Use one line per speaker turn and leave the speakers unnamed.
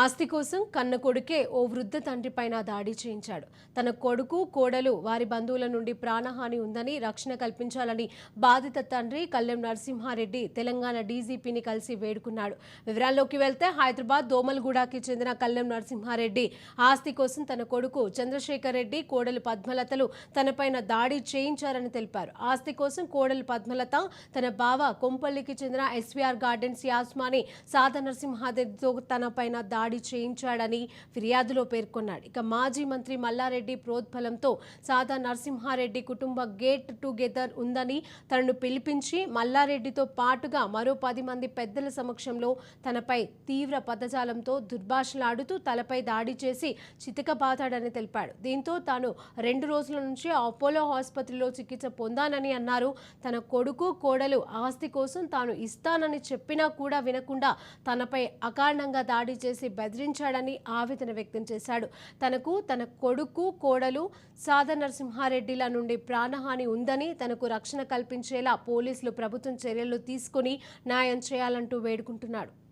ఆస్తి కోసం కన్న కొడుకే ఓ వృద్ధ తండ్రిపైన దాడి చేయించాడు. తన కొడుకు కోడలు వారి బంధువుల నుండి ప్రాణహాని ఉందని రక్షణ కల్పించాలని బాధిత తండ్రి కల్లెం నరసింహారెడ్డి తెలంగాణ డీజీపీని కలిసి వేడుకున్నాడు. వివరాల్లోకి వెళ్తే హైదరాబాద్ దోమల్గూడకి చెందిన కల్లెం నరసింహారెడ్డి ఆస్తి కోసం తన కొడుకు చంద్రశేఖర్ రెడ్డి కోడలు పద్మలతలు తనపైన దాడి చేయించారని తెలిపారు. ఆస్తి కోసం కోడలు పద్మలత తన బావ కొంపల్లికి చెందిన ఎస్వీఆర్ గార్డెన్స్ యాస్మాని సాధ నరసింహారెడ్డితో తనపైన దాడి చేయించాడని ఫిర్యాదులో పేర్కొన్నాడు. ఇక మాజీ మంత్రి మల్లారెడ్డి ప్రోద్బలంతో సాదా నరసింహారెడ్డి కుటుంబ గేట్ టుగెదర్ ఉందని తనను పిలిపించి మల్లారెడ్డితో పాటుగా మరో పది మంది పెద్దల సమక్షంలో తనపై తీవ్ర పదజాలంతో దుర్భాషలాడుతూ తలపై దాడి చేసి చితకబాతాడని తెలిపాడు. దీంతో తాను రెండు రోజుల నుంచి అపోలో ఆసుపత్రిలో చికిత్స పొందానని అన్నారు. తన కొడుకు కోడలు ఆస్తి కోసం తాను ఇస్తానని చెప్పినా కూడా వినకుండా తనపై అకారణంగా దాడి చేసి బెదిరించాడని ఆవేదన వ్యక్తం చేశాడు. తనకు తన కొడుకు కోడలు సాదా నరసింహారెడ్డిల నుండి ప్రాణహాని ఉందని తనకు రక్షణ కల్పించేలా పోలీసులు ప్రభుత్వం చర్యలు తీసుకుని న్యాయం చేయాలంటూ వేడుకుంటున్నాడు.